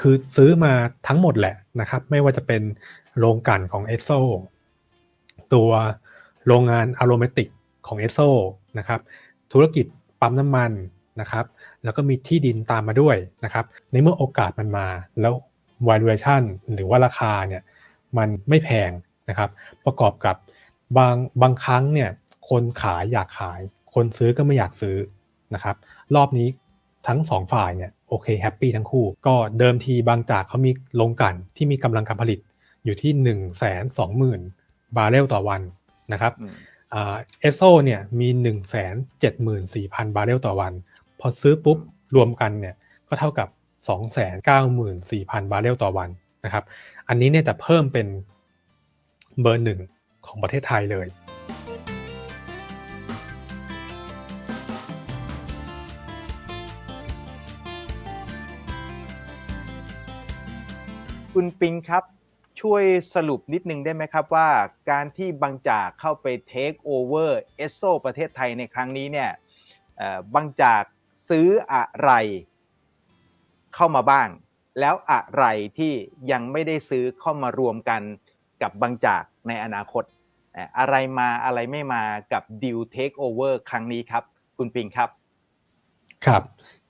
คือซื้อมาทั้งหมดแหละนะครับ ไม่ว่าจะเป็นโรงกลั่นของเอสโซตัวโรงงานอะโรเมติกของเอสโซนะครับธุรกิจปั๊มน้ำมันนะครับ แล้วก็มีที่ดินตามมาด้วยนะครับ ในเมื่อโอกาสมันมาแล้ว valuation หรือว่าราคาเนี่ยมันไม่แพงนะครับ ประกอบกับบางบางครั้งเนี่ยคนขายอยากขาย คนซื้อก็ไม่อยากซื้อนะครับ รอบนี้ทั้งสองฝ่ายเนี่ย โอเคแฮปปี้ทั้งคู่ ก็เดิมทีบางจากเขามีโรงกลั่นที่มีกำลังการผลิตอยู่ที่1นึ่งแสนสองหมื่นบาร์เรลต่อวันนะครับอืมเอสโซเนี่ยมี1นึ่งแสนเจ็ดหมื่นสี่พันบาร์เรลต่อวัน พอซื้อปุ๊บรวมกันเนี่ยก็เท่ากับ 2 9 4 0 0 0 บาร์เรลต่อวันนะครับ อันนี้เนี่ยจะเพิ่มเป็นเบอร์หนึ่งของประเทศไทยเลย คุณปิงครับ ช่วยสรุปนิดนึงได้ไหมครับว่าการที่บางจากเข้าไปเทคโอเวอร์เอสโซประเทศไทยในครั้งนี้เนี่ยบางจากซื้ออะไรเข้ามาบ้าง แล้วอะไรที่ยังไม่ได้ซื้อเข้ามารวมกันกับบางจากในอนาคต อะไรมาอะไรไม่มากับดิวเทคโอเวอร์ครั้งนี้ครับ คุณปิงครับ ครับ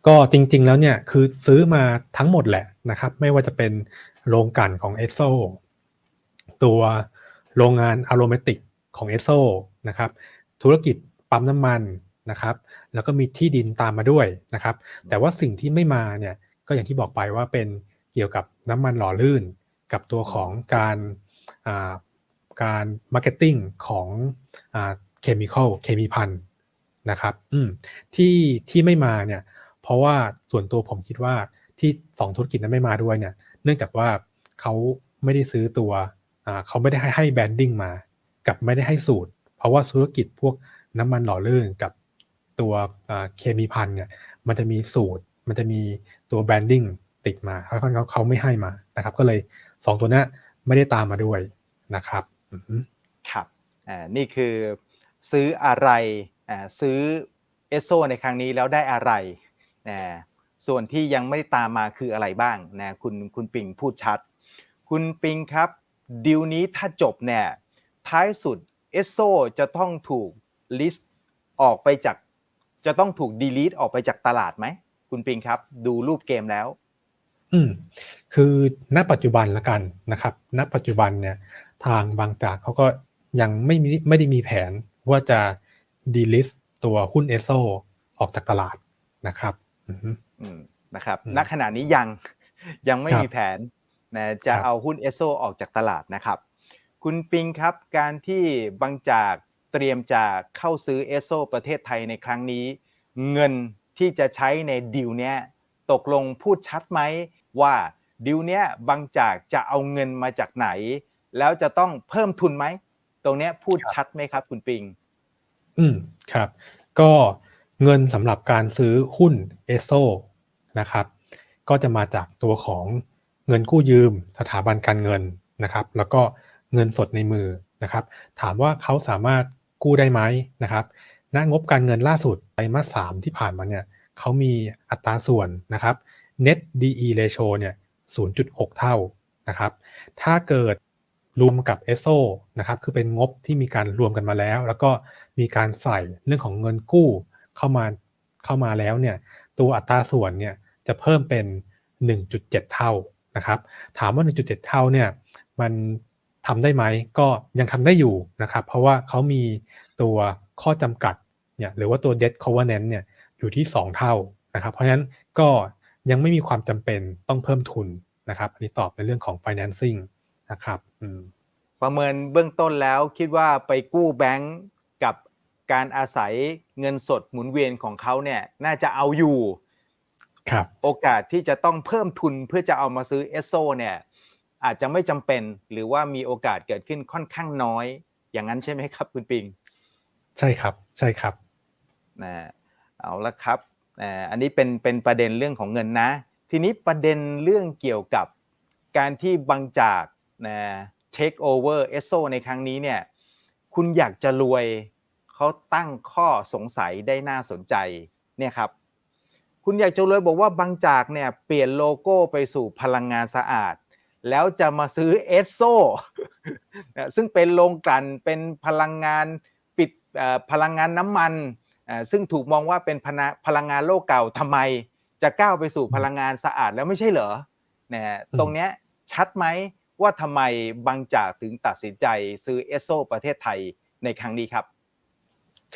ก็จริงๆแล้วเนี่ยคือซื้อมาทั้งหมดแหละนะครับ ไม่ว่าจะเป็น โรงกลั่นของเอสโซตัวโรงงานอะโรเมติกของเอสโซนะครับธุรกิจปั๊มน้ำมันนะครับ แล้วก็มีที่ดินตามมาด้วยนะครับ แต่ว่าสิ่งที่ไม่มาเนี่ยก็อย่างที่บอกไปว่าเป็นเกี่ยวกับน้ำมันหล่อลื่น กับตัวของการาการมาร์เก็ตติ้งของเคมีคอลเคมีพันนะครับอืมที่ที่ไม่มาเนี่ยเพราะว่าส่วนตัวผมคิดว่าที่สองธุรกิจนั้นไม่มาด้วยเนี่ย นื่องจากว่าเขาไม่ได้ซื้อตัวเขาไม่ได้ให้ให้แบรนดิ้งมา กับไม่ได้ให้สูตร เพราะว่าธุรกิจพวกน้ำมันหล่อลื่นกับตัวเคมีพันเนี่ยมันจะมีสูตร มันจะมีตัวแบรนดิ้งติดมาเขาเขาเขาไม่ให้มานะครับ ก็เลยสองตัวนี้ไม่ได้ตามมาด้วยนะครับครับอ่านี่คือซื้ออะไรอ่าซื้อเอสโซในครั้งนี้แล้วได้อะไรนะ ส่วนที่ยังไม่ได้ตามมาคืออะไรบ้างนะคุณคุณปิงพูดชัด คุณปิงครับดีลนี้ถ้าจบเนี่ยท้ายสุดเอสโซจะต้องถูกลิสต์ออกไปจาก จะต้องถูกดีลีทออกไปจากตลาดไหม คุณปิงครับ ดูรูปเกมแล้ว อืมคือณปัจจุบันละกันนะครับ ณปัจจุบันเนี่ยทางบางจากเขาก็ยังไม่มีไม่ได้มีแผนว่าจะดีลิสต์ตัวหุ้นเอสโซออกจากตลาดนะครับ อือฮึอืม นะครับอืมณขณะนี้ยังยังไม่ครับมีแผนนะจะครับเอาหุ้นเอสโซออกจากตลาดนะครับ คุณปิงครับการที่บางจากเตรียมจะเข้าซื้อเอสโซประเทศไทยในครั้งนี้ เงินที่จะใช้ในดีลเนี้ยตกลงพูดชัดไหมว่าดีลเนี้ยบางจากจะเอาเงินมาจากไหน แล้วจะต้องเพิ่มทุนไหม ตรงเนี้ยพูดชัดไหมครับ คุณปิง อืมครับ ก็เงินสำหรับการซื้อหุ้นเอสโซ นะครับ ก็จะมาจากตัวของเงินกู้ยืมสถาบันการเงินนะครับ แล้วก็เงินสดในมือนะครับ ถามว่าเขาสามารถกู้ได้ไหมนะครับณงบการเงินล่าสุดไตรมาสสามที่ผ่านมาเนี่ยเขามีอัตราส่วนนะครับ net DE ratio เนี่ย 0.6 เท่านะครับ ถ้าเกิดรวมกับ ESO นะครับ คือเป็นงบที่มีการรวมกันมาแล้ว แล้วก็มีการใส่เรื่องของเงินกู้เข้ามาเข้ามาแล้วเนี่ย ตัวอัตราส่วนเนี่ย จะเพิ่มเป็น 1.7 เท่านะครับถามว่า 1.7 เท่าเนี่ยมันทำได้ไหมก็ยังทำได้อยู่นะครับ เพราะว่าเขามีตัวข้อจำกัดเนี่ยหรือว่าตัว debt covenant เนี่ยอยู่ที่ 2 เท่านะครับ เพราะฉะนั้นก็ยังไม่มีความจำเป็นต้องเพิ่มทุนนะครับอันนี้ตอบในเรื่องของ financing นะครับประเมินเบื้องต้นแล้วคิดว่าไปกู้แบงก์กับการอาศัยเงินสดหมุนเวียนของเขาเนี่ยน่าจะเอาอยู่ โอกาสที่จะต้องเพิ่มทุนเพื่อจะเอามาซื้อเอสโซเนี่ยอาจจะไม่จำเป็นหรือว่ามีโอกาสเกิดขึ้นค่อนข้างน้อย อย่างนั้นใช่ไหมครับ คุณปิง ใช่ครับใช่ครับนะเอาละครับอ่าอันนี้เป็นเป็นประเด็นเรื่องของเงินนะ ทีนี้ประเด็นเรื่องเกี่ยวกับการที่บางจากนะ take over เอสโซในครั้งนี้เนี่ยคุณอยากจะรวยเขาตั้งข้อสงสัยได้น่าสนใจเนี่ยครับ คุณคุณอยากจะรวยบอกว่าบางจากเนี่ยเปลี่ยนโลโก้ไปสู่พลังงานสะอาด แล้วจะมาซื้อเอสโซซึ่งเป็นโรงกลั่นเป็นพลังงานปิดเอ่อพลังงานน้ำมันเอ่อซึ่งถูกมองว่าเป็นพนะพลังงานโลกเก่าทำไมจะก้าวไปสู่พลังงานสะอาดแล้วไม่ใช่เหรอเนี่ยตรงเนี้ยชัดไหมว่าทำไมบางจากถึงตัดสินใจซื้อเอสโซประเทศไทยในครั้งนี้ครับ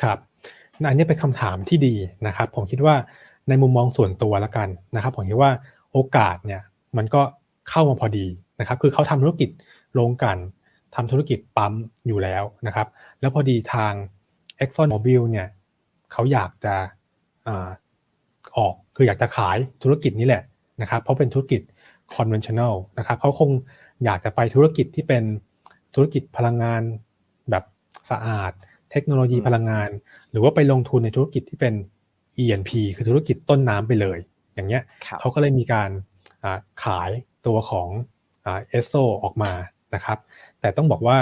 ครับอันนี้เป็นคำถามที่ดีนะครับ ผมคิดว่า ในมุมมองส่วนตัวละกันนะครับผมคิดว่าโอกาสเนี่ยมันก็เข้ามาพอดีนะครับคือเขาทำธุรกิจโรงกันทำธุรกิจปั๊มอยู่แล้วนะครับ แล้วพอดีทาง Exxon Mobil เนี่ยเขาอยากจะอออกคืออยากจะขายธุรกิจนี้แหละนะครับ เพราะเป็นธุรกิจ conventional นะครับเขาคงอยากจะไปธุรกิจที่เป็นธุรกิจพลังงานแบบสะอาด เทคโนโลยีพลังงาน หรือว่าไปลงทุนในธุรกิจที่เป็น E&P คือธุรกิจต้นน้ำไปเลย อย่างเงี้ยครับเขาก็เลยมีการอ่าขายตัวของเอสโซออกมานะครับ แต่ต้องบอกว่า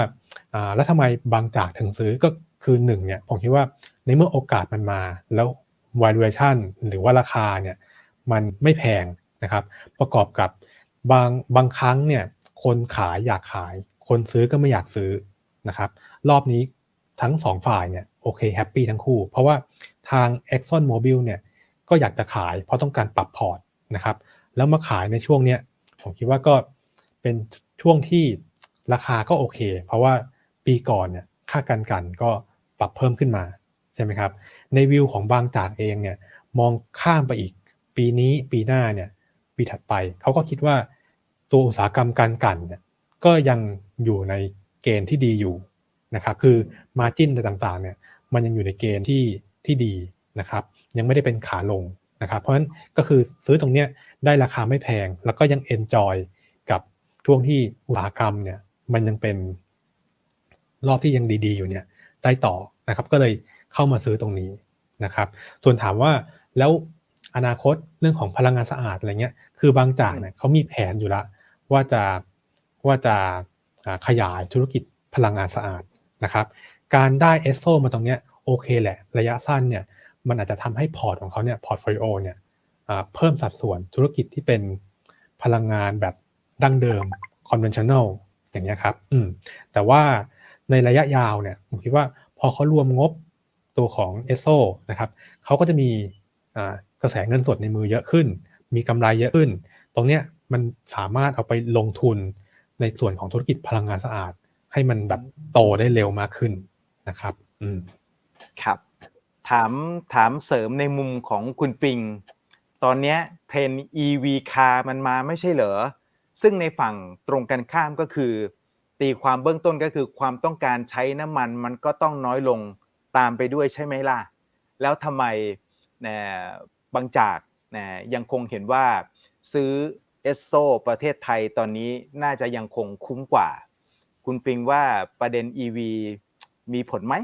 อ่าแล้วทำไมบางจากถึงซื้อก็คือหนึ่งเนี่ยผมคิดว่าในเมื่อโอกาสมันมาแล้ว valuation หรือว่าราคาเนี่ยมันไม่แพงนะครับประกอบกับบางบางครั้งเนี่ยคนขายอยากขาย คนซื้อก็ไม่อยากซื้อนะครับรอบนี้ทั้งสองฝ่ายเนี่ยโอเคแฮปปี้ทั้งคู่ เพราะว่า ทาง Exxon Mobil เนี่ยก็อยากจะขายเพราะต้องการปรับพอร์ตนะครับ แล้วมาขายในช่วงเนี้ยผมคิดว่าก็เป็นช่วงที่ราคาก็โอเค เพราะว่าปีก่อนเนี่ยค่าการกันก็ปรับเพิ่มขึ้นมาใช่ไหมครับ ในวิวของบางจากเองเนี่ยมองข้ามไปอีก ปีนี้ปีหน้าเนี่ยปีถัดไปเขาก็คิดว่าตัวอุตสาหกรรมการกันเนี่ยก็ยังอยู่ในเกณฑ์ที่ดีอยู่นะครับ คือมาจิ้นต่างๆเนี่ยมันยังอยู่ในเกณฑ์ที่ ที่ดีนะครับยังไม่ได้เป็นขาลงนะครับเพราะฉะนั้นก็คือซื้อตรงเนี้ยได้ราคาไม่แพง แล้วก็ยังเอนจอยกับช่วงที่อุตสาหกรรมเนี่ยมันยังเป็นรอบที่ยังดีๆอยู่เนี่ยได้ต่อนะครับก็เลยเข้ามาซื้อตรงนี้นะครับ ส่วนถามว่าแล้วอนาคตเรื่องของพลังงานสะอาดอะไรเงี้ยคือบางจากเนี่ยเขามีแผนอยู่แล้วว่าจะว่าจะขยายธุรกิจพลังงานสะอาดนะครับ การได้เอสโซมาตรงเนี้ย โอเคแหละ ระยะสั้นเนี่ยมันอาจจะทำให้พอร์ตของเขาเนี่ยพอร์ตโฟลิโอเนี่ยเพิ่มสัดส่วนธุรกิจที่เป็นพลังงานแบบดั้งเดิม conventional อย่างเงี้ยครับอืมแต่ว่าในระยะยาวเนี่ยผมคิดว่าพอเขารวมงบตัวของเอสโซนะครับเขาก็จะมีกระแสเงินสดในมือเยอะขึ้น มีกำไรเยอะขึ้น ตรงเนี้ยมันสามารถเอาไปลงทุนในส่วนของธุรกิจพลังงานสะอาด ให้มันแบบโตได้เร็วมากขึ้นนะครับ อืม ครับ ถามถามเสริมในมุมของคุณปิง ตอนนี้เทรน EV car มันมาไม่ใช่เหรอ ซึ่งในฝั่งตรงกันข้ามก็คือ ตีความเบื้องต้นก็คือความต้องการใช้น้ำมันมันก็ต้องน้อยลงตามไปด้วยใช่ไหมล่ะ แล้วทำไมบางจากยยังคงเห็นว่าซื้อเอสโซประเทศไทยตอนนี้น่าจะยังคงคุ้มกว่า คุณปิงว่าประเด็น EV มีผลไหม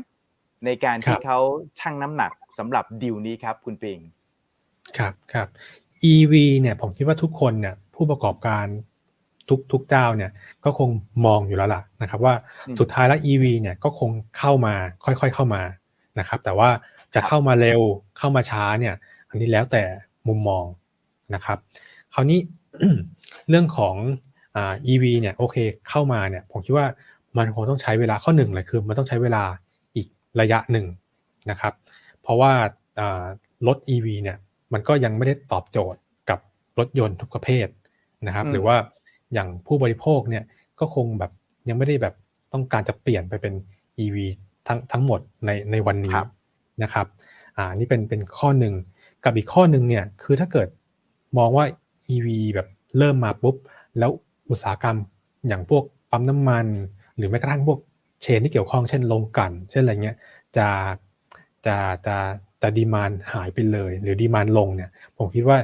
ในการที่ครับเขาชั่งน้ำหนักสำหรับดีลนี้ครับ คุณปิง ครับครับ EV เนี่ยผมคิดว่าทุกคนเนี่ยผู้ประกอบการทุกทุกเจ้าเนี่ยก็คงมองอยู่แล้วล่ะนะครับว่าอืมสุดท้ายแล้ว EV เนี่ยก็คงเข้ามาค่อยๆเข้ามานะครับแต่ว่าจะเข้ามาเร็วเข้ามาช้าเนี่ย อันนี้แล้วแต่มุมมองนะครับคราวนี้เรื่องของอ่า EV เนี่ยโอเคเข้ามาเนี่ยผมคิดว่ามันคงต้องใช้เวลาข้อหนึ่งเลยคือมันต้องใช้เวลาอีก ระยะหนึ่งนะครับ เพราะว่าอ่ารถ EV เนี่ยมันก็ยังไม่ได้ตอบโจทย์กับรถยนต์ทุกประเภทนะครับอืมหรือว่าอย่างผู้บริโภคเนี่ยก็คงแบบยังไม่ได้แบบต้องการจะเปลี่ยนไปเป็น EV ทั้งทั้งหมดในในวันนี้ครับนะครับอ่านี่เป็นเป็นข้อหนึ่งกับอีกข้อหนึ่งเนี่ยคือถ้าเกิดมองว่า EV แบบเริ่มมาปุ๊บ แล้วอุตสาหกรรมอย่างพวกปั๊มน้ำมัน หรือแม้กระทั่งพวก เชนที่เกี่ยวข้องเช่นโรงกลั่นเช่นอะไรเงี้ยจะจะจะจะดีมานหายไปเลย หรือดีมานลงเนี่ยผมคิดว่า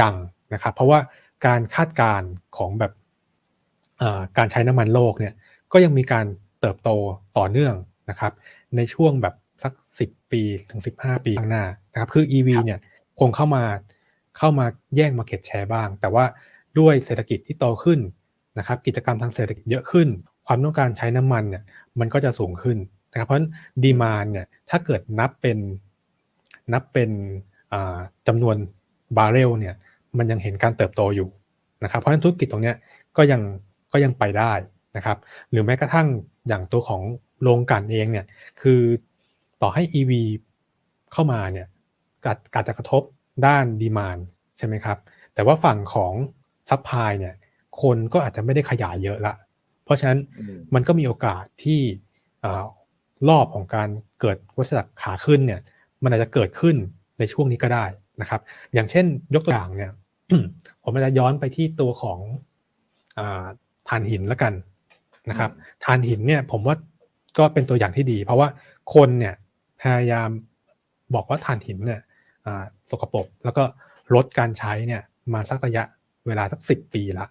ยังนะครับเพราะว่าการคาดการณ์ของแบบเอ่อการใช้น้ำมันโลกเนี่ยก็ยังมีการเติบโตต่อเนื่องนะครับในช่วงแบบสัก 10 ปีถึง 15 ปีข้างหน้านะครับคือ EV ครับเนี่ยคงเข้ามาเข้ามาแย่ง Market Share บ้าง แต่ว่าด้วยเศรษฐกิจที่โตขึ้นนะครับกิจกรรมทางเศรษฐกิจเยอะขึ้น ความต้องการใช้น้ำมันเนี่ยมันก็จะสูงขึ้นนะครับเพราะดีมานเนี่ยถ้าเกิดนับเป็นนับเป็นอ่าจำนวนบาร์เรลเนี่ยมันยังเห็นการเติบโตอยู่นะครับเพราะฉะนั้นธุรกิจตรงเนี้ยก็ยังก็ยังไปได้นะครับหรือแม้กระทั่งอย่างตัวของโรงกลั่นเองเนี่ยคือต่อให้ EV เข้ามาเนี่ยอาจอาจจะกระทบด้านดีมานใช่ไหมครับแต่ว่าฝั่งของซัพพลายเนี่ยคนก็อาจจะไม่ได้ขยายเยอะละ เพราะฉะนั้นอืมมันก็มีโอกาสที่เอ่อรอบของการเกิดวัฏจักรขาขึ้นเนี่ยมันอาจจะเกิดขึ้นในช่วงนี้ก็ได้นะครับ อย่างเช่นยกตัวอย่างเนี่ยผมอาจจะย้อนไปที่ตัวของอาถ่านหินแล้วกันนะครับถ่านหินเนี่ยผมว่าก็เป็นตัวอย่างที่ดี เพราะว่าคนเนี่ยพยายามบอกว่าถ่านหินเนี่ยอ่าสกปรกแล้วก็ลดการใช้เนี่ยมาสักระยะเวลาสักสิบปีละ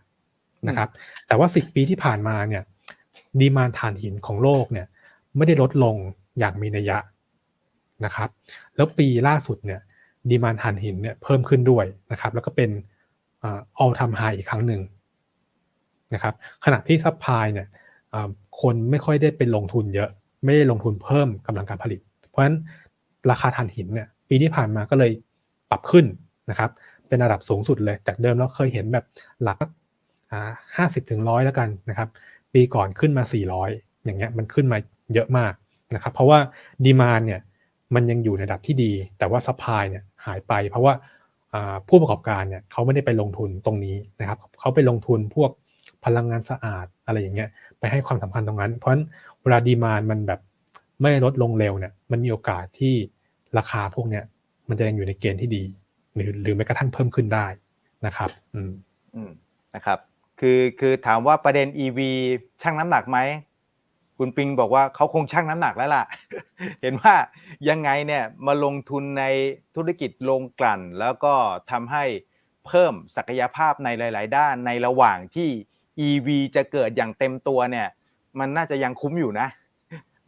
นะครับ แต่ว่า 10 ปีที่ผ่านมาเนี่ยดีมานถ่านหินของโลกเนี่ยไม่ได้ลดลงอย่างมีนัยยะนะครับ แล้วปีล่าสุดเนี่ยดีมานถ่านหินเนี่ยเพิ่มขึ้นด้วยนะครับ แล้วก็เป็นเอ่อ all time high อีกครั้งหนึ่งนะครับขณะที่ซัพพลายเนี่ยเอ่อคนไม่ค่อยได้เป็นลงทุนเยอะ ไม่ได้ลงทุนเพิ่มกำลังการผลิต เพราะฉะนั้นราคาถ่านหินเนี่ยปีที่ผ่านมาก็เลยปรับขึ้นนะครับ เป็นระดับสูงสุดเลยจากเดิมเราเคยเห็นแบบหลัก ห้าสิบถึงร้อยแล้วกันนะครับ ปีก่อนขึ้นมา 400 อย่างเงี้ยมันขึ้นมาเยอะมากนะครับ เพราะว่าดีมานเนี่ยมันยังอยู่ในระดับที่ดี แต่ว่าซัพพลายเนี่ยหายไป เพราะว่าผู้ประกอบการเนี่ยเขาไม่ได้ไปลงทุนตรงนี้นะครับเขาไปลงทุนพวกพลังงานสะอาดอะไรอย่างเงี้ยไปให้ความสำคัญตรงนั้น เพราะฉะนั้นเวลาดีมานมันแบบไม่ลดลงเร็วเนี่ยมันมีโอกาสที่ราคาพวกเนี้ยมันจะยังอยู่ในเกณฑ์ที่ดี หรือหรือแม้กระทั่งเพิ่มขึ้นได้นะครับ อืมอืมนะครับ คือคือถามว่าประเด็น EV ชั่งน้ำหนักไหมคุณปิงบอกว่าเขาคงชั่งน้ำหนักแล้วล่ะ เห็นว่ายังไงเนี่ยมาลงทุนในธุรกิจโรงกลั่น แล้วก็ทำให้เพิ่มศักยภาพในหลาย ๆ ด้านในระหว่างที่ EV จะเกิดอย่างเต็มตัวเนี่ย มันน่าจะยังคุ้มอยู่นะ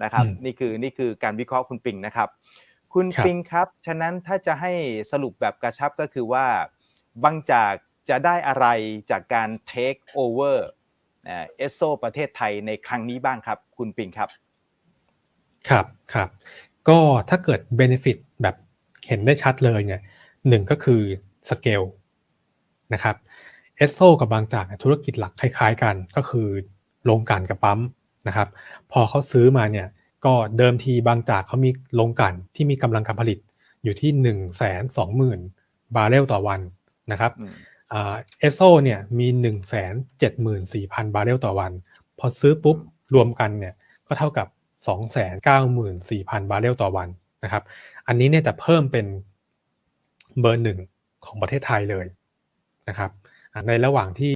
นะครับอืมนี่คือนี่คือการวิเคราะห์คุณปิงนะครับ คุณครับปิงครับ ฉะนั้นถ้าจะให้สรุปแบบกระชับก็คือว่าบางจาก จะได้อะไรจากการ take over เอสโซประเทศไทยในครั้งนี้บ้างครับ คุณปิงครับ ครับครับ ก็ถ้าเกิด Benefit แบบเห็นได้ชัดเลยเนี่ยหนึ่งก็คือสเกลนะครับเอสโซกับบางจากเนี่ยธุรกิจหลักคล้ายๆ กันก็คือโรงกลั่นกับปั๊มนะครับ พอเขาซื้อมาเนี่ยก็เดิมทีบางจากเขามีโรงกลั่นที่มีกำลังการผลิตอยู่ที่1นึ่งแสนสองหมื่นบาร์เรลต่อวันนะครับอืม เอสโซเนี่ยมี1นึ่งแสนเจ็ดหมื่นสี่พันบาร์เรลต่อวัน พอซื้อปุ๊บรวมกันเนี่ยก็เท่ากับ 2 9 4 0 0 0 บาร์เรลต่อวันนะครับ อันนี้เนี่ยจะเพิ่มเป็นเบอร์หนึ่งของประเทศไทยเลยนะครับ ในระหว่างที่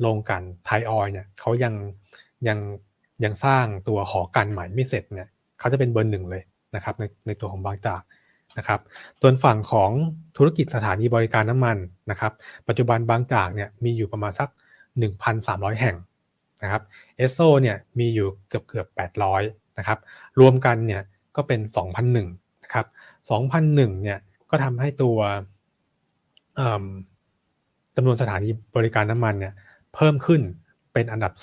โรงกันไทยออยเนี่ยเขายังยังยังสร้างตัวหอกันใหม่ไม่เสร็จเนี่ยเขาจะเป็นเบอร์หนึ่งเลยนะครับในในตัวของบางจาก นะครับตัวนฝั่งของธุรกิจสถานีบริการน้ำมันนะครับปัจจุบันบางจากเนี่ยมีอยู่ประมาณสัก 1,300 แห่งนะครับเอสโซเนี่ยมีอยู่เกือบเกือบ800นะครับรวมกันเนี่ยก็เป็น 2,001นะครับ2,001เนี่ยก็ทำให้ตัวจำนวนสถานีบริการน้ำมันเนี่ยเพิ่มขึ้นเป็นอันดับ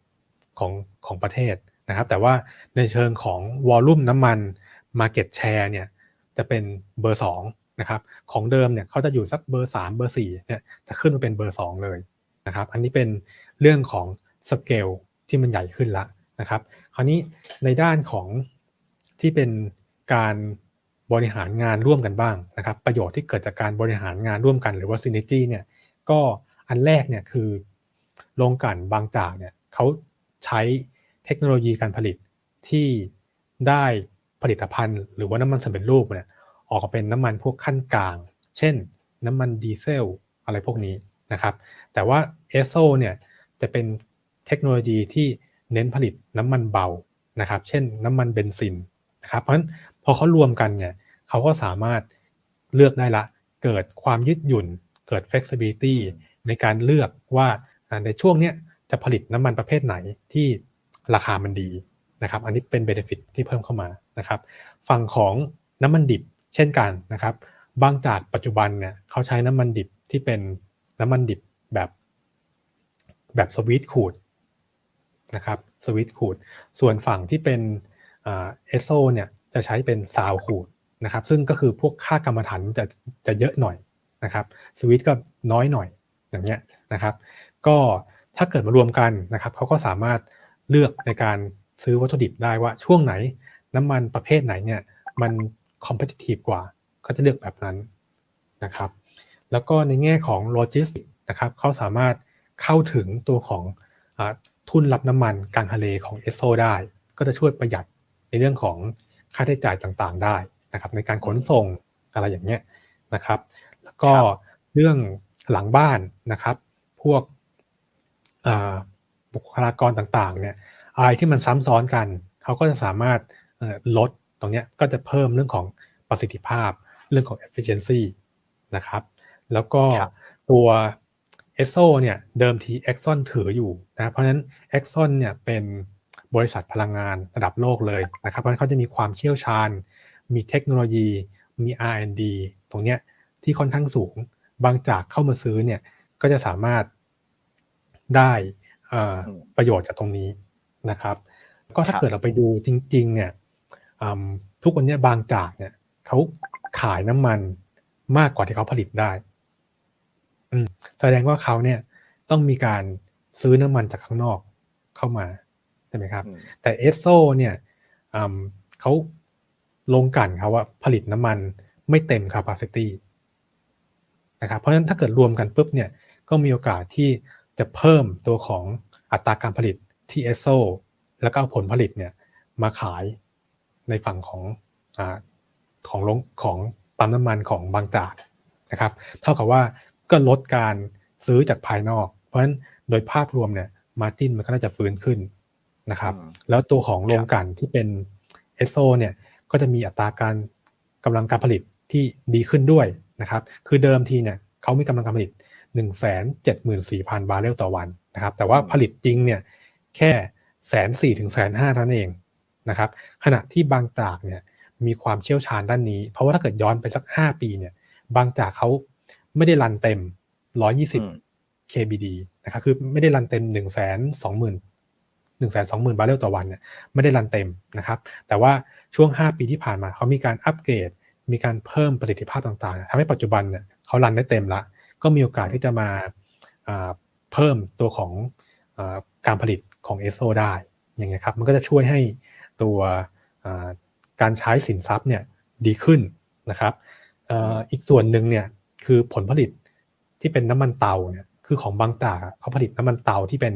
3 ของของประเทศนะครับแต่ว่าในเชิงของวอลลุ่มน้ำมัน Market Share เนี่ย จะเป็นเบอร์2นะครับของเดิมเนี่ยเขาจะอยู่สักเบอร์ 3 เบอร์4เนี่ยจะขึ้นมาเป็นเบอร์ 2 เลยนะครับอันนี้เป็นเรื่องของสเกลที่มันใหญ่ขึ้นละนะครับคราวนี้ในด้านของที่เป็นการบริหารงานร่วมกันบ้างนะครับ ประโยชน์ที่เกิดจากการบริหารงานร่วมกันหรือว่า synergy เนี่ยก็อันแรกเนี่ยคือโรงกลั่นบางจากเนี่ยเขาใช้เทคโนโลยีการผลิตที่ได้ ผลิตภัณฑ์ หรือว่าน้ำมันสำเร็จรูปเนี่ยออกมาเป็นน้ำมันพวกขั้นกลาง เช่น น้ำมันดีเซลอะไรพวกนี้นะครับ แต่ว่าเอสโซเนี่ยจะเป็นเทคโนโลยีที่เน้นผลิตน้ำมันเบานะครับ เช่นน้ำมันเบนซินนะครับเพราะฉะนั้นพอเขารวมกันเนี่ยเขาก็สามารถเลือกได้ละเกิดความยืดหยุ่น เกิด flexibility ในการเลือกว่าอ่าในช่วงเนี้ยจะผลิตน้ำมันประเภทไหนที่ราคามันดี นะครับอันนี้เป็น benefit ที่เพิ่มเข้ามานะครับฝั่งของน้ำมันดิบเช่นกันนะครับบางจากปัจจุบันเนี่ยเขาใช้น้ำมันดิบที่เป็นน้ำมันดิบแบบแบบสวีทขูดนะครับสวีทขูด ส่วนฝั่งที่เป็นเอสโซเนี่ยจะใช้เป็นซาวขูดนะครับ ซึ่งก็คือพวกค่ากรรมฐานจะจะเยอะหน่อยนะครับสวิตก็น้อยหน่อยอย่างเงี้ยนะครับ ก็ถ้าเกิดมารวมกันนะครับเขาก็สามารถเลือกในการ ซื้อวัตถุดิบได้ว่าช่วงไหนน้ำมันประเภทไหนเนี่ยมัน competitive กว่าก็จะเลือกแบบนั้นนะครับแล้วก็ในแง่ของโลจิสติกนะครับเขาสามารถเข้าถึงตัวของอาทุนรับน้ำมันกลางทะเลของเอสโซได้ ก็จะช่วยประหยัดในเรื่องของค่าใช้จ่ายต่างๆได้นะครับในการขนส่งอะไรอย่างเงี้ยนะครับ แล้วก็ครับเรื่องหลังบ้านนะครับ พวกอ่าบุคลากรต่างๆเนี่ย อะไรที่มันซ้ำซ้อนกัน เขาก็จะสามารถเอ่อลดตรงเนี้ยก็จะเพิ่มเรื่องของประสิทธิภาพเรื่องของ efficiency นะครับ แล้วก็ครับตัว e s o เนี่ยเดิมที Exxon ถืออยู่นะเพราะฉะนั้น Exxon เนี่ยเป็นบริษัทพลังงานระดับโลกเลยนะครับเพราะฉะนั้นเขาจะมีความเชี่ยวชาญ มีเทคโนโลยี มี R&D ตรงเนี้ยที่ค่อนข้างสูง บางจากเข้ามาซื้อเนี่ยก็จะสามารถได้เอ่ออมประโยชน์จากตรงนี้ นะครับ ก็ถ้าครับเกิดเราไปดูจริงๆเนี่ยอืมทุกวันเนี้ยบางจากเนี่ยเขาขายน้ำมันมากกว่าที่เขาผลิตได้อืมแสดงว่าเขาเนี่ยต้องมีการซื้อน้ำมันจากข้างนอกเข้ามาใช่ไหมครับอืมแต่เอสโซเนี่ยอืมเขาลงกลั่นเขาว่าผลิตน้ำมันไม่เต็ม capacity นะครับเพราะฉะนั้นถ้าเกิดรวมกันปุ๊บเนี่ยก็มีโอกาสที่จะเพิ่มตัวของอัตราการผลิต ที่เอสโซแล้วก็เอาผลผลิตเนี่ยมาขายในฝั่งของอาของลงของปั๊มน้ำมันของบางจากนะครับเท่ากับว่าก็ลดการซื้อจากภายนอก เพราะฉะนั้นโดยภาพรวมเนี่ยมาตินมันก็น่าจะฟื้นขึ้นนะครับอืมแล้วตัวของโรงกลั่นที่เป็นเอสโซเนี่ยก็จะมีอัตราการกำลังการผลิตที่ดีขึ้นด้วยนะครับคือเดิมทีเนี่ยเขามีกำลังการผลิต 1 7 4 0 0 0 บาร์เรลต่อวันนะครับแต่ว่าอืมผลิตจริงเนี่ย แค่แสนสี่ถึงแสนห้าเท่านั้นเองนะครับขณะที่บางจากเนี่ยมีความเชี่ยวชาญด้านนี้ เพราะว่าถ้าเกิดย้อนไปสัก 5 ปีเนี่ยบางจากเขาไม่ได้รันเต็มอืม120 KBD นะครับคือไม่ได้รันเต็ม 1 2 0 0 0 0 1 2 0 0 0 0 บาร์เรลต่อวันเนี่ยไม่ได้รันเต็มนะครับ แต่ว่าช่วง 5 ปีที่ผ่านมาเขามีการอัปเกรด มีการเพิ่มประสิทธิภาพต่างๆทำให้ปัจจุบันเนี่ยเขารันได้เต็มละ ก็มีโอกาสที่จะมาอ่าเพิ่มตัวของอาการผลิต ของเอสโซได้อย่างเงี้ยครับมันก็จะช่วยให้ตัวการใช้สินทรัพย์เนี่ยดีขึ้นนะครับอีกส่วนหนึ่งเนี่ยคือผลผลิตที่เป็นน้ำมันเตาเนี่ยคือของบางจากเขาผลิตน้ำมันเตาที่เป็น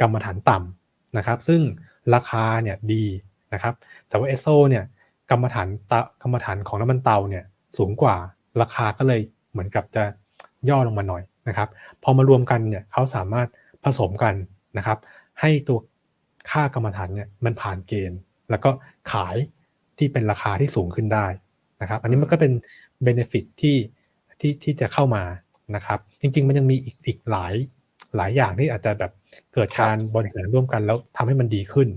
กรรมฐานต่ำนะครับ ซึ่งราคาเนี่ยดีนะครับ แต่ว่าเอสโซเนี่ยกรรมฐานตกรรมฐานของน้ำมันเตาเนี่ยสูงกว่าราคาก็เลยเหมือนกับจะย่อลงมาหน่อยนะครับ พอมารวมกันเนี่ยเขาสามารถผสมกันนะครับ ให้ตัวค่ากรรมฐานเนี่ยมันผ่านเกณฑ์ แล้วก็ขายที่เป็นราคาที่สูงขึ้นได้นะครับอันนี้มันก็เป็นเบนฟิตที่ที่ที่จะเข้ามานะครับ จริง ๆ มันยังมีอีกอีกหลายหลายอย่างที่อาจจะแบบเกิดการบริหารร่วมกันแล้วทำให้มันดีขึ้น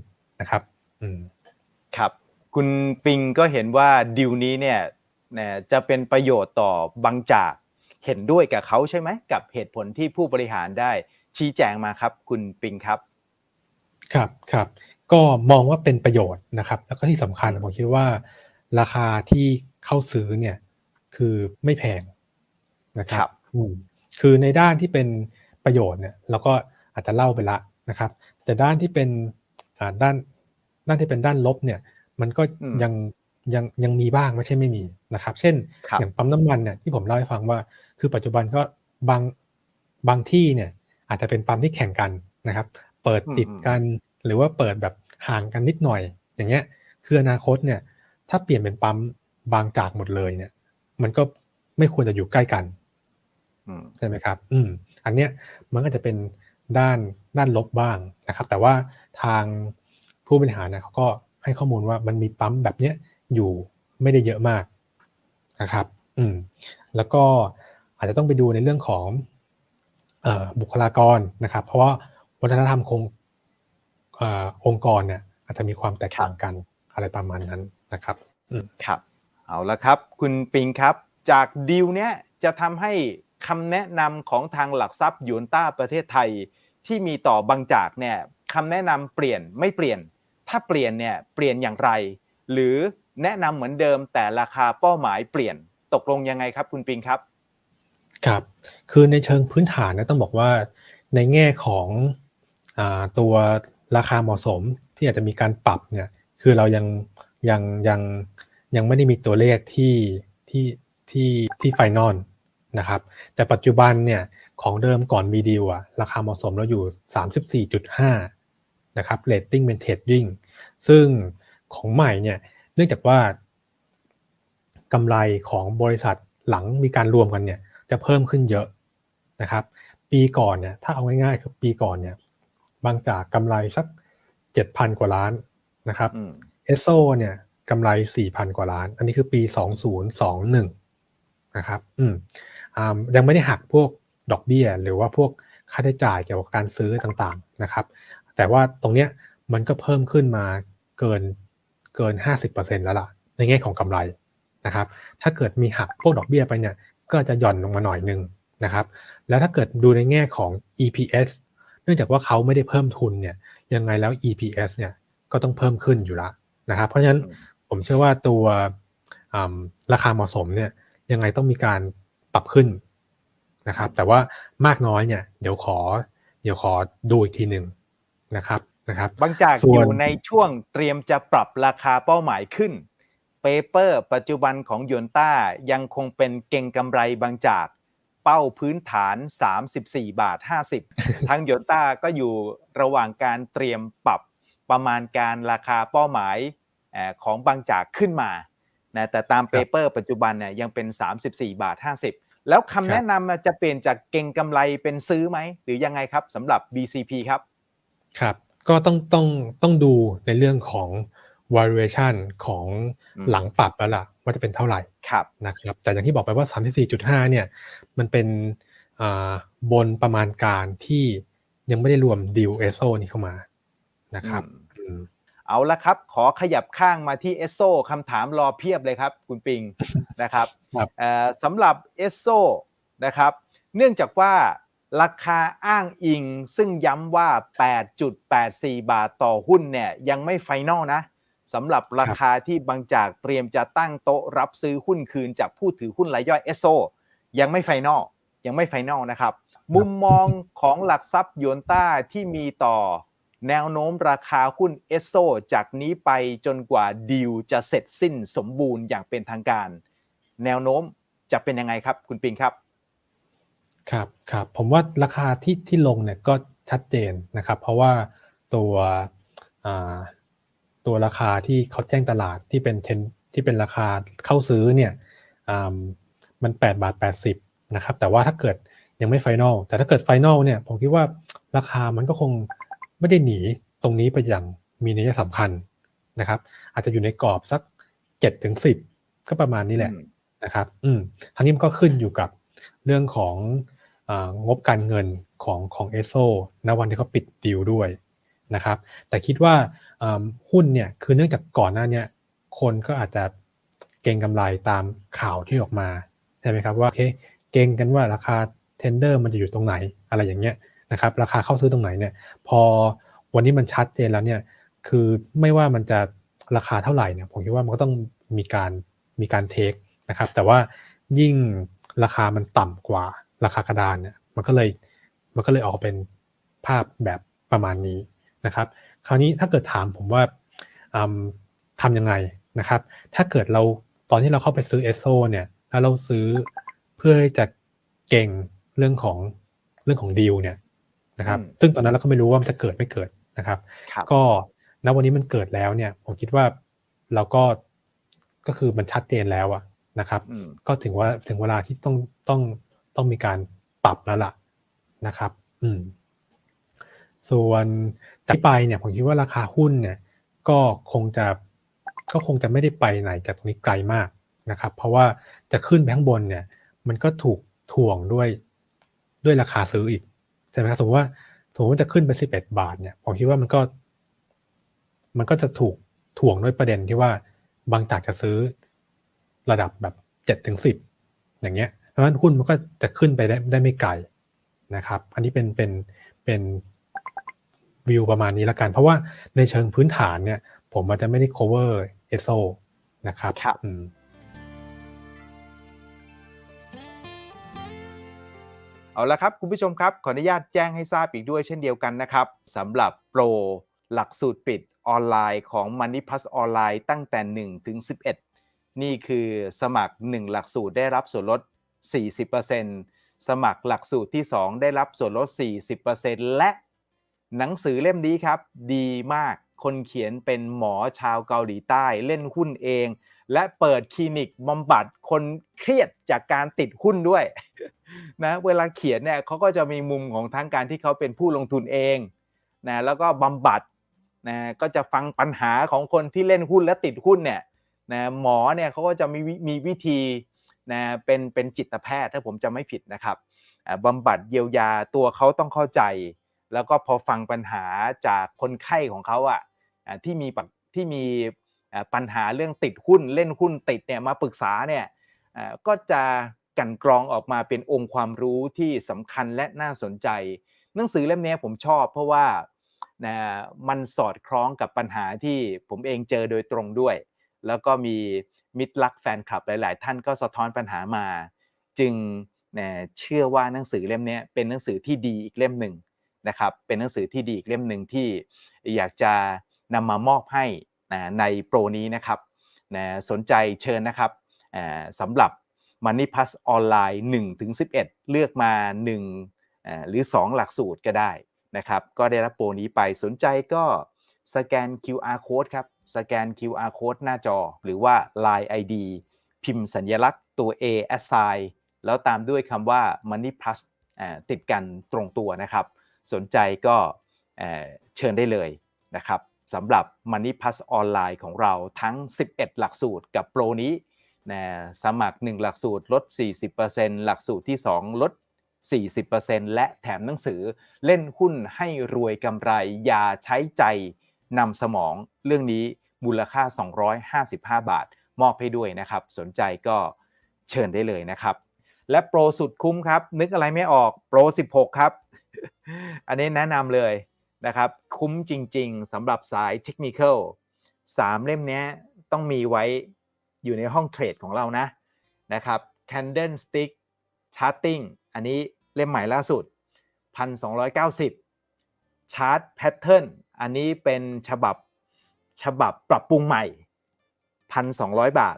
นะครับ อืมครับ คุณปิงก็เห็นว่าดิวนี้เนี่ยเนี่ยจะเป็นประโยชน์ต่อบางจากเห็นด้วยกับเขาใช่ไหมกับเหตุผลที่ผู้บริหารได้ชี้แจงมาครับ คุณปิงครับ ครับครับก็มองว่าเป็นประโยชน์นะครับ แล้วก็ที่สำคัญผมคิดว่า ราคาที่เข้าซื้อเนี่ยคือไม่แพงนะคครัรับบอืมคือในด้านที่เป็นประโยชน์เนี่ยเราก็อาจจะเล่าไปละนะครับ แต่ด้านที่เป็นอ่าด้านด้านที่เป็นด้านลบเนี่ย มันก็อืมยังยังยังมีบ้างไม่ใช่ไม่มีนะครับ เช่นครับอย่างปั๊มน้ำมันเนี่ยที่ผมเล่าให้ฟังว่า คือปัจจุบันก็บางบางที่เนี่ยอาจจะเป็นปั๊มที่แข่งกันนะครับ เปิดติดกัน หรือว่าเปิดแบบห่างกันนิดหน่อย อย่างเงี้ย คืออนาคตเนี่ย ถ้าเปลี่ยนเป็นปั๊มบางจากหมดเลยเนี่ย มันก็ไม่ควรจะอยู่ใกล้กันอืมใช่ไหมครับ อืม อันเนี้ยมันก็จะเป็นด้านด้านลบบ้างนะครับ แต่ว่าทางผู้บริหารเนี่ยเขาก็ให้ข้อมูลว่ามันมีปั๊มแบบเนี้ยอยู่ไม่ได้เยอะมากนะครับ อืม แล้วก็อาจจะต้องไปดูในเรื่องของเอ่อบุคลากรนะครับ เพราะว่า วัฒนธรรมคงเอ่อองค์กรเนี่ยอาจจะมีความแตกต่างกันอะไรประมาณนั้นนะครับครับ เอาละครับ คุณปิงครับ จากดีลเนี้ยจะทำให้คำแนะนำของทางหลักทรัพย์ยูนต้าประเทศไทย ที่มีต่อบางจากเนี่ยคำแนะนำเปลี่ยนไม่เปลี่ยน ถ้าเปลี่ยนเนี่ยเปลี่ยนอย่างไร หรือแนะนำเหมือนเดิมแต่ราคาเป้าหมายเปลี่ยนตกลงยังไงครับ คุณปิงครับครับ คือในเชิงพื้นฐานเนี่ยต้องบอกว่าในแง่ของอา ตัวราคาเหมาะสมที่อาจจะมีการปรับเนี่ยคือเรายังยังยังยังไม่ได้มีตัวเลขที่ที่ที่ที่ไฟนอลนะครับแต่ปัจจุบันเนี่ยของเดิมก่อนมีดีลอะราคาเหมาะสมเราอยู่ 34.5นะครับ rating main trading ซึ่งของใหม่เนี่ยเนื่องจากว่ากำไรของบริษัทหลังมีการรวมกันเนี่ยจะเพิ่มขึ้นเยอะนะครับปีก่อนเนี่ยถ้าเอาง่ายๆคือปีก่อนเนี่ย บางจากกำไรสัก7,000กว่าล้านนะครับอืมเอสโซเนี่ยกำไร4,000กว่าล้าน อันนี้คือปี2021นะครับอืมอ่ายังไม่ได้หักพวกดอกเบี้ย หรือว่าพวกค่าใช้จ่ายเกี่ยวกับการซื้อต่างๆนะครับ แต่ว่าตรงเนี้ยมันก็เพิ่มขึ้นมาเกินเกิน 50%แล้วล่ะ ในแง่ของกำไรนะครับ ถ้าเกิดมีหักพวกดอกเบี้ยไปเนี่ย ก็จะหย่อนลงมาหน่อยนึงนะครับ แล้วถ้าเกิดดูในแง่ของ EPS เนื่องจากว่าเขาไม่ได้เพิ่มทุนเนี่ยยังไงแล้ว EPS เนี่ยก็ต้องเพิ่มขึ้นอยู่แล้วนะครับเพราะฉะนั้นอืมผมเชื่อว่าตัวอ่าราคาเหมาะสมเนี่ยยังไงต้องมีการปรับขึ้นนะครับ แต่ว่ามากน้อยเนี่ยเดี๋ยวขอเดี๋ยวขอดูอีกทีหนึ่งนะครับนะครับบางจากส่อวนยู่ในช่วงเตรียมจะปรับราคาเป้าหมายขึ้นเปเปอร์ ปัจจุบันของยนต้ายังคงเป็นเก่งกำไรบางจาก เป้าพื้นฐาน 34 บาท 50 ทั้งยนต้าก็อยู่ระหว่างการเตรียมปรับประมาณการราคาเป้าหมายเอ่อของบางจากขึ้นมานะแต่ตามเปเปอร์ปัจจุบันเนี่ยยังเป็น 34 บาท 50 แล้วคำแนะนำจะเปลี่ยนจากเก่งกำไรเป็นซื้อไหม หรือยังไงครับสำหรับ BCP ครับ ครับ ก็ต้องต้องต้องดูในเรื่องของ valuation ของอืมหลังปรับแล้วล่ะว่าจะเป็นเท่าไหร่ครับนะครับแต่อย่างที่บอกไปว่า 34.5 เนี่ยมันเป็นอ่าบนประมาณการที่ยังไม่ได้รวมดิวเอโซนี่เข้ามานะครับอืมอืมเอาละครับ ขอขยับข้างมาที่เอสโซคำถามรอเพียบเลยครับ คุณปิงนะครับครับเอ่อสำหรับเอสโซนะครับ เนื่องจากว่าราคาอ้างอิงซึ่งย้ำว่า 8.84 บาทต่อหุ้นเนี่ยยังไม่ไฟนอลนะ สำหรับราคาที่บางจากเตรียมจะตั้งโต๊ะรับซื้อหุ้นคืนจากผู้ถือหุ้นรายย่อยเอสโซยังไม่ไฟนอลยังไม่ไฟนอลนะครับ มุมมองของหลักทรัพย์ยวนต้าที่มีต่อแนวโน้มราคาหุ้นเอสโซจากนี้ไปจนกว่าดีลจะเสร็จสิ้นสมบูรณ์อย่างเป็นทางการ แนวโน้มจะเป็นยังไงครับ คุณปิงครับ ครับครับผมว่าราคาที่ที่ลงเนี่ยก็ชัดเจนนะครับ เพราะว่าตัวอ่า ตัวราคาที่เขาแจ้งตลาดที่เป็นเทนที่เป็นราคาเข้าซื้อเนี่ยอ่ามัน 8 บาท 80 นะครับ แต่ว่าถ้าเกิดยังไม่ไฟนอลแต่ถ้าเกิดไฟนอลเนี่ยผมคิดว่าราคามันก็คงไม่ได้หนีตรงนี้ไปอย่างมีนัยสำคัญนะครับ อาจจะอยู่ในกรอบสัก7ถึง10ก็ประมาณนี้แหละอืมนะครับ อืมทั้งนี้มันก็ขึ้นอยู่กับเรื่องของอางบการเงินของของเอโซณวันที่เขาปิดดีลด้วย นะครับ แต่คิดว่าหุ้นเนี่ยคือเนื่องจากก่อนหน้านี้คนก็อาจจะเก่งกำไรตามข่าวที่ออกมาใช่ไหมครับว่าโอเคเก่งกันว่าราคาเทนเดอร์มันจะอยู่ตรงไหนอะไรอย่างเงี้ยนะครับราคาเข้าซื้อตรงไหนเนี่ยพอวันนี้มันชัดเจนแล้วเนี่ยคือไม่ว่ามันจะราคาเท่าไหร่เนี่ยผมคิดว่ามันก็ต้องมีการมีการเทคนะครับแต่ว่ายิ่งราคามันต่ำกว่าราคากระดานเนี่ยมันก็เลยมันก็เลยออกเป็นภาพแบบประมาณนี้ นะครับ คราวนี้ถ้าเกิดถามผมว่าอืมทำยังไงนะครับ ถ้าเกิดเราตอนที่เราเข้าไปซื้อเอสโซเนี่ยแล้วเราซื้อเพื่อจะเก่งเรื่องของเรื่องของดีลเนี่ยนะครับอืมซึ่งตอนนั้นเราก็ไม่รู้ว่ามันจะเกิดไม่เกิดนะครับครับ ก็ณวันนี้มันเกิดแล้วเนี่ยผมคิดว่าเราก็ก็คือมันชัดเจนแล้วอะนะครับอืมก็ถึงว่าถึงเวลาที่ต้องต้องต้องมีการปรับแล้วล่ะนะครับ อืม ส่วนจากนี้ไปเนี่ยผมคิดว่าราคาหุ้นเนี่ยก็คงจะก็คงจะไม่ได้ไปไหนจากตรงนี้ไกลมากนะครับ เพราะว่าจะขึ้นไปข้างบนเนี่ยมันก็ถูกถ่วงด้วยด้วยราคาซื้ออีกใช่ไหมครับสมมติว่าสมมติว่าจะขึ้นไปสิบเอ็ดบาทเนี่ยผมคิดว่ามันก็ มันก็จะถูกถ่วงด้วยประเด็นที่ว่าบางจากจะซื้อระดับแบบเจ็ดถึงสิบอย่างเงี้ยเพราะฉะนั้นหุ้นมันก็จะขึ้นไปได้ได้ไม่ไกลนะครับ อันนี้เป็นเป็นเป็น วิวประมาณนี้ละกัน เพราะว่าในเชิงพื้นฐานเนี่ย ผมมันจะไม่ได้ cover ESO นะครับครับอืมเอาละครับคุณผู้ชมครับขออนุญาตแจ้งให้ทราบอีกด้วยเช่นเดียวกันนะครับสำหรับโปรหลักสูตรปิดออนไลน์ของ Money Plus ออนไลน์ตั้งแต่1ถึง11 นี่คือสมัคร 1 หลักสูตรได้รับส่วนลด 40%สมัครหลักสูตรที่ 2 ได้รับส่วนลด 40%และ หนังสือเล่มนี้ครับ ดีมากคนเขียนเป็นหมอชาวเกาหลีใต้เล่นหุ้นเอง และเปิดคลินิกบำบัดคนเครียดจากการติดหุ้นด้วยนะเวลาเขียนเนี่ยเขาก็จะมีมุมของทั้งการที่เขาเป็นผู้ลงทุนเองนะแล้วก็บำบัดนะก็จะฟังปัญหาของคนที่เล่นหุ้นและติดหุ้นเนี่ยนะหมอเนี่ยเขาก็จะมีวิมีวิธีนะเป็นเป็นจิตแพทย์ถ้าผมจะไม่ผิดนะครับบำบัดเยียวยาตัวเขาต้องเข้าใจ แล้วก็พอฟังปัญหาจากคนไข้ของเขาอะที่มีปที่มีปัญหาเรื่องติดหุ้นเล่นหุ้นติดเนี่ยมาปรึกษาเนี่ยก็จะกันกรองออกมาเป็นองค์ความรู้ที่สำคัญและน่าสนใจ หนังสือเล่มนี้ผมชอบเพราะว่านะมันสอดคล้องกับปัญหาที่ผมเองเจอโดยตรงด้วย แล้วก็มีมิตรรักแฟนคลับหลาย ๆ ท่านก็สะท้อนปัญหามา จึงนะเชื่อว่าหนังสือเล่มนี้เป็นหนังสือที่ดีอีกเล่มหนึ่ง นะครับเป็นหนังสือที่ดีอีกเล่มหนึ่งที่อยากจะนำมามอบให้นะในโปรนี้นะครับนะสนใจเชิญนะครับสำหรับ Money Plus ออนไลน์1ถึง11 เลือกมา1อ่าหรือ 2 หลักสูตรก็ได้นะครับก็ได้รับโปรนี้ไปสนใจก็สแกน QR code ครับสแกน QR code หน้าจอ หรือว่า Line ID พิมพ์สัญลักษณ์ตัว A assign แล้วตามด้วยคำว่า Money Plus ติดกันตรงตัวนะครับ สนใจก็เชิญได้เลยนะครับสำหรับ Money Plus ออนไลน์ของเราทั้ง 11 หลักสูตรกับโปรนี้นะสมัคร 1 หลักสูตรลด 40%หลักสูตรที่ 2 ลด 40%และแถมหนังสือเล่นหุ้นให้รวยกำไร อย่าใช้ใจนำสมองเรื่องนี้มูลค่า 255 บาท มอบให้ด้วยนะครับ สนใจก็เชิญได้เลยนะครับ และโปรสุดคุ้มครับ นึกอะไรไม่ออกโปร 16 ครับ อันนี้แนะนำเลยนะครับ คุ้มจริง ๆสำหรับสายเทคนิคอล3เล่มนี้ต้องมีไว้อยู่ในห้องเทรดของเรานะนะครับ Candlestick Charting อันนี้เล่มใหม่ล่าสุด 1,290 Chart Pattern อันนี้เป็นฉบับฉบับปรับปรุงใหม่ 1,200 บาท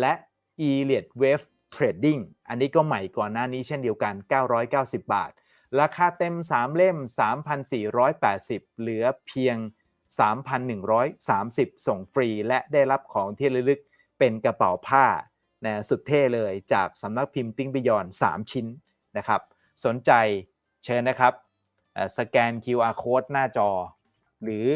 และ e l i o t Wave Trading อันนี้ก็ใหม่ก่อนหน้านี้เช่นเดียวกัน 990 บาท ราคาเต็ม 3 เล่ม 3,480 เหลือเพียง 3,130 ส่งฟรี และได้รับของที่ระลึกเป็นกระเป๋าผ้านะสุดเท่เลยจากสำนักพิมพ์ติ้งบิยอน 3 ชิ้นนะครับ สนใจเชิญนะครับ สแกน QR code หน้าจอ หรือ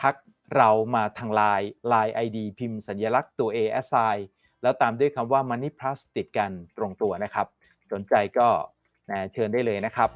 ทักเรามาทาง Line Line ID พิมพ์สัญลักษณ์ตัว ASI แล้วตามด้วยคำว่า Money Plus ติดกันตรงตัวนะครับ สนใจก็ นะเชิญได้เลยนะครับ